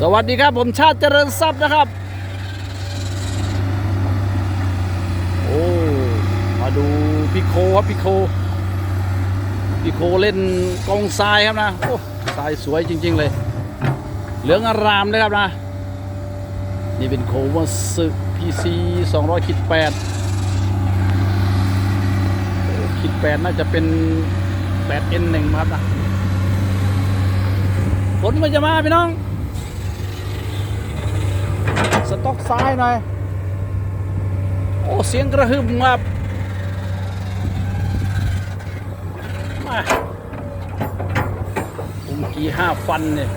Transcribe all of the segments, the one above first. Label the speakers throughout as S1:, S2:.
S1: สวัสดีครับผมชาติเจริญทรัพย์นะครับ โอ้มาดูพี่โคครับพี่โคพี่โคเล่นกองทรายครับนะโอ้ทรายสวยจริง ๆ เลย เหลืองอารามเลยครับนะ นี่เป็นโควัสึพีซี200คิด8คิด8น่าจะเป็น 8N1 ครับนะฝนมันจะมาพี่น้อง สต็อกซ้ายหน่อย โอ้เสียงกระหึ่มครับมาผมกี่ห้าฟันเนี่ย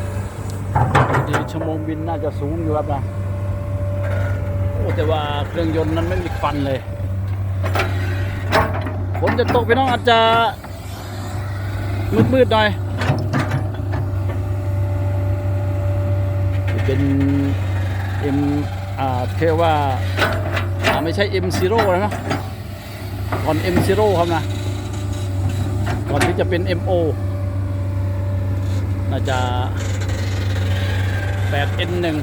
S1: ดีชั่วโมงบินน่าจะสูงอยู่ครับนะโอ้แต่ว่าเครื่องยนต์นั้นไม่มีฟันเลยฝนจะตกพี่น้องอาจจะมืดๆหน่อยเป็น M อ่าเรียกว่าอ่าไม่ใช่ M0 แล้วนะก่อน M0 ครับนะ ก่อนที่จะเป็น MO น่าจะ 8N1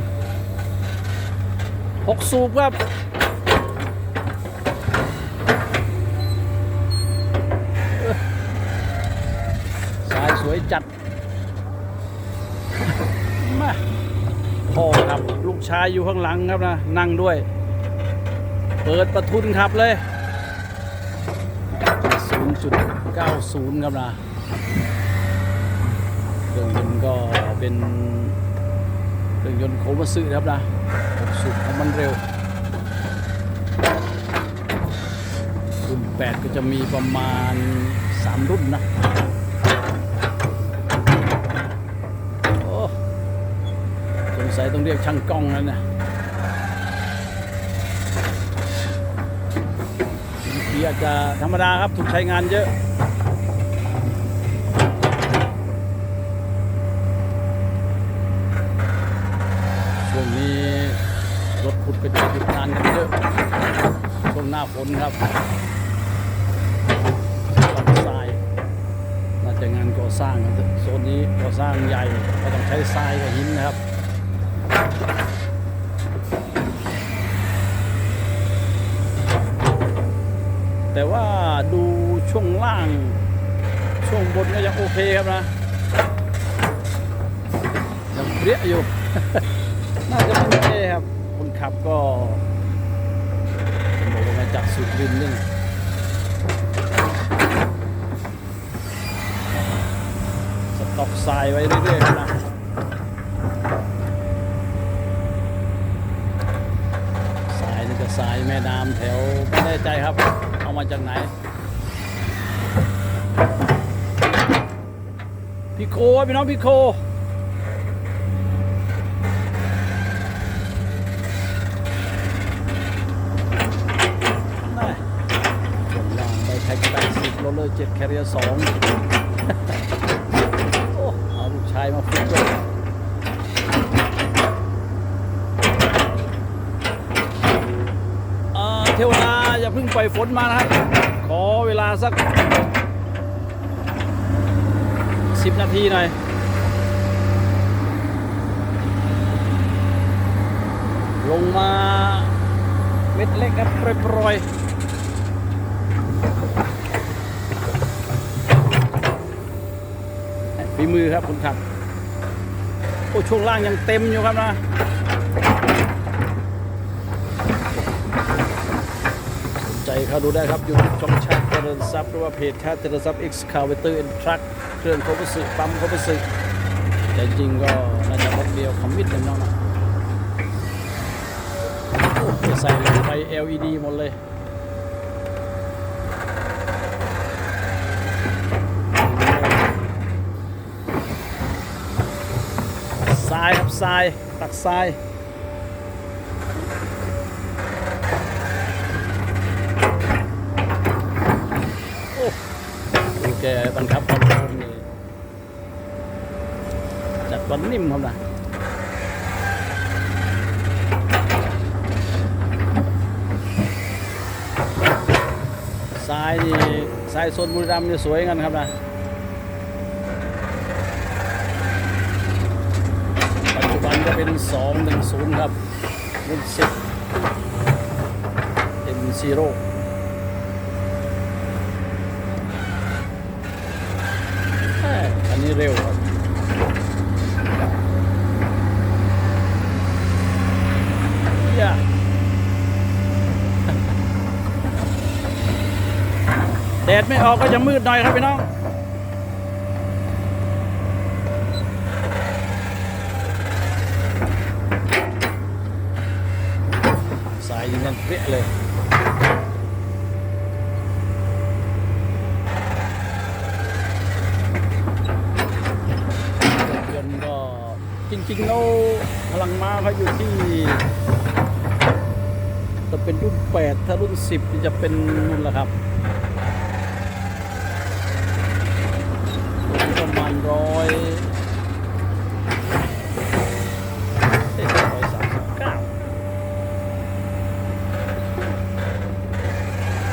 S1: 6 สูบครับสายสวยจัด มา พ่อครับ ลูกชายอยู่ข้างหลังครับนะ นั่งด้วย เปิดประทุนครับเลย 0.90 ครับนะเครื่องยนต์ก็เป็นเครื่องยนต์โคมาสึครับนะ6สูบของมันเร็วรุ่น8ก็จะมีประมาณ 3 รุ่นนะ โอ้ ส งสัยต้องเรียกช่างกล้องแล้วนะบางทีอาจจะธรรมดาครับถูกใช้งานเยอะช่วงนี้รถขุดไปดูหยุดงานกันเยอะช่วงหน้าฝนครับทรายน่าจะงานก่อสร้างครับโซนนี้ก่อสร้างใหญ่ก็ต้องใช้ทรายกับหินนะครับ แต่ว่าดูช่วงล่าง ช่วงบนก็ยังโอเคครับนะยังเปรี้ยอยู่ น่าจะไม่เท่ครับคนขับก็บอกว่ามาจากสุรินนี่สต็อกทรายไว้เรื่อยๆนะ ทรายแม่น้ำแถวไม่แน่ใจครับ เอามาจากไหน พี่โคบพี่น้องพี่โคน่ะส่วนล่างไปแท็กแปดสิบโรลเลอร์เจ็ดแคริเอร์สองเอาลูกชายมาฝึกด้วย เอ่อเทวดาอย่าเพิ่งปล่อยฝนมานะครับ ขอเวลาสักสิบนาทีหน่อยลงมาเม็ดเล็กครับโปรยๆฝีมือครับคุณครับ โอ้ช่วงล่างยังเต็มอยู่ครับนะ สนใจ เข้าดูได้ครับอยู่ที่ช่องชาติเจริญทรัพย์หรือว่าเพจชาติเจริญทรัพย์ X c a v a t o r and Truck เครื่องโคบสึปั๊มโคบสึแต่จริงก็น่าจะรถเดียวคอมมิตเลยน้องนะจะใส่ไฟ LED หมดเลยทรายครับทรายตักทรายโอ้ดู แกบังคับความร็วนี่จัดวันนิ่มครับนะทรายนี่ทรายโซนบุรีรัมย์นี่สวยกันครับนะปัจจุบันก็เป็น 210 ครับรุ่น10 M0 แม่ อันนี้เร็วครับอย่าแดดไม่ออกก็จะมืดหน่อยครับพี่น้องสายยิงกันเปรี้ยเลยนต์ก็ จริงๆแล้วพลังม้าเขาอยู่ที่จะเป็นรุ่น 8 ถ้ารุ่น 10 จะเป็นนู่นแหละครับประมาณร้อยเอ๊ะร้อยสามสิบเก้า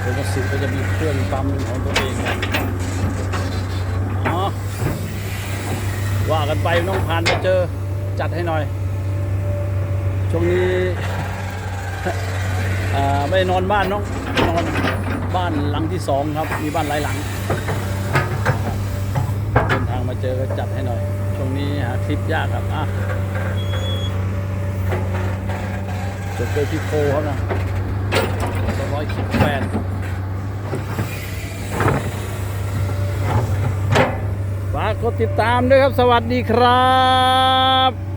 S1: ตัวสิบก็จะมีเครื่องปั๊มนของตัวเองครับอ๋อว่ากันไปน้องผ่านมาเจอ จัดให้หน่อย ช่วงนี้ไม่นอนบ้านน้องนอนบ้านหลังที่สองครับ มีบ้านหลายหลังเดินทางมาเจอก็จัดให้หน่อย ช่วงนี้หาคลิปยากครับอะจบโดยพี่โคครับนะสองร้อยสิบแปดฝากกดติดตามด้วยครับ สวัสดีครับ